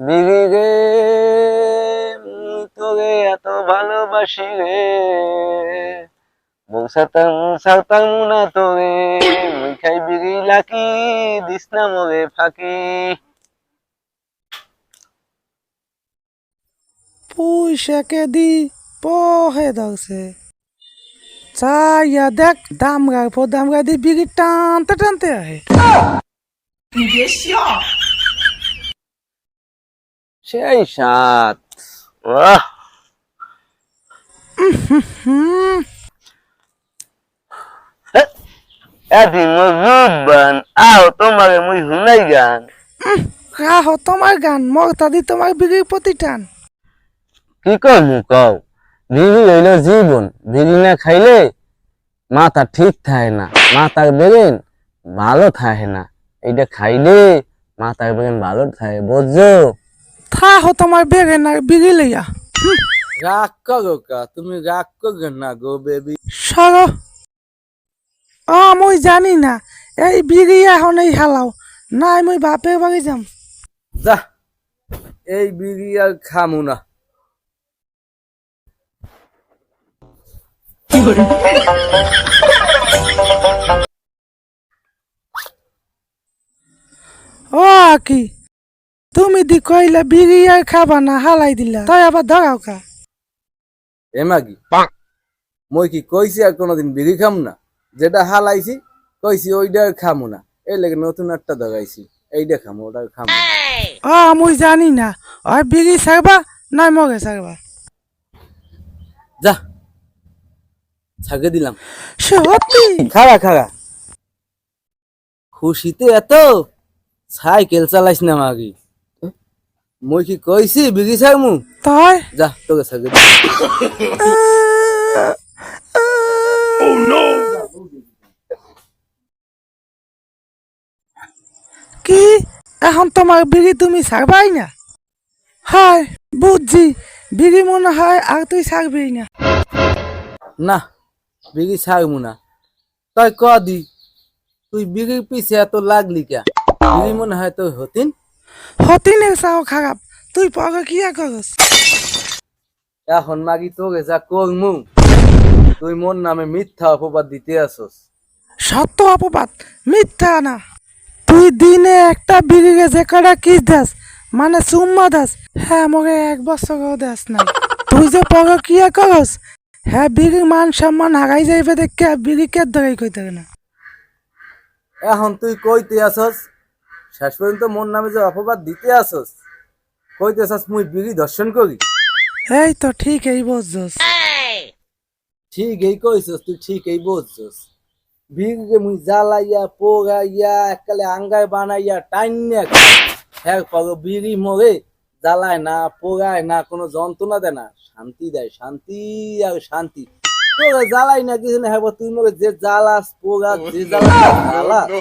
বিড়ি রে তোরে এত ভালোবাসি রে। না তোরে বিড়ি লাকি দিস না মোরে ফাঁকি। পয়সাকে দি পহে চাইয়া দেখ দাম গায় পর দাম গায় দি বিড়ি টানতে টানতে আহে। সেই সাত। ওহ মজুবান আও তোমারে মুই হুনাই গান রাহ তোমার গান মগতা দি তোমার বিড়ির প্রতি টান। কি করমু কও? বিড়ি হইল জীবন বিড়ি না খাইলে মাথা ঠিক থাকে না মাথার বেরেন ভালো থাকে না। এইটা খাইলে মাথার বেরেন ভালো থাকে বুঝছ? থাহ তোমার বেগে না বিড়ি লইয়া। রাগ করো কা তুমি রাগ করো না গো বেবি। সর। ও মুই জানি না এই বিড়ি এখন এই হালাও নাই মুই বাপের বাড়ি যাম। যা এই বিড়ি আর খামু না। ও কি তুমি দি কইলে বিড়ি আর খাবা না হালাই দিলা। তাই আবার ধরাও কা এ মাগি মই কি কইছি আর কোনোদিন বিড়ি খাম না? যেটা হালাইছি কইছি ওইটা আর খামু না। এই লেগে নতুন একটা দগাইছি এইটা খামু ওটা আর খামু না। ও মুই জানি না। ওই বিড়ি ছাড়বা নাই মগে ছাড়বা? যা ছাগে দিলাম। সত্যি? খাড়া খাড়া। খুশিতে এত সাইকেল চালাইস না মাগি। মই কি কইছি বিড়ি ছাড়মু তাই? যা তোকে দিলাম কি? এখন তোমার বিড়ি তুমি ছাড়বাই না? হয় বুঝছি বিড়ি মনে হয় আর তুই ছাড়বি না। না বিড়ি ছাড়মু না। তাই ক দি তুই বিড়ির পিছে এত লাগলি কে বিড়ি মনে হয় তোর হতিন? চাও খারাপ। তুই পরে কি করস? এখন মাগি তোকে যা করমু তুই মোর নামে মিথ্যা অপবাদ দিতে আসস। সত্য অপবাদ মিথ্যা না। তুই দিনে একটা বিড়িকে যে কটা কিস দাস মানে চুম্মা দাস হ্যাঁ মোকে এক বছর দাস না। তুই যে পর কি করস হ্যাঁ বিড়ির মান সম্মান হারাই যাইবে দেখে বিড়ি কে ধরে কইতে না। এখন তুই কইতে আসস শেষ পর্যন্ত মোর নামে যে অপবাদ দিতে আসস কইতে আসস মুই বিড়ি দর্শন করি। এই তো ঠিক এই বুঝছস ঠিক এই কইছস তুই ঠিক এই বুঝছস বিড়িকে মুই জ্বালাইয়া পোগাইয়া একালে আঙ্গায় বানাইয়া টাইনিয়া হ্যাঁ পর বিড়ি মরে জ্বালায় না পোগায় না কোনো যন্ত্রণা দেয় না। শান্তি দেয় শান্তি আর শান্তি। তোরা জ্বালাই না কিছু না হ্যাঁ তুই মরে যে জ্বালাস পোগা যে জ্বালা জ্বালা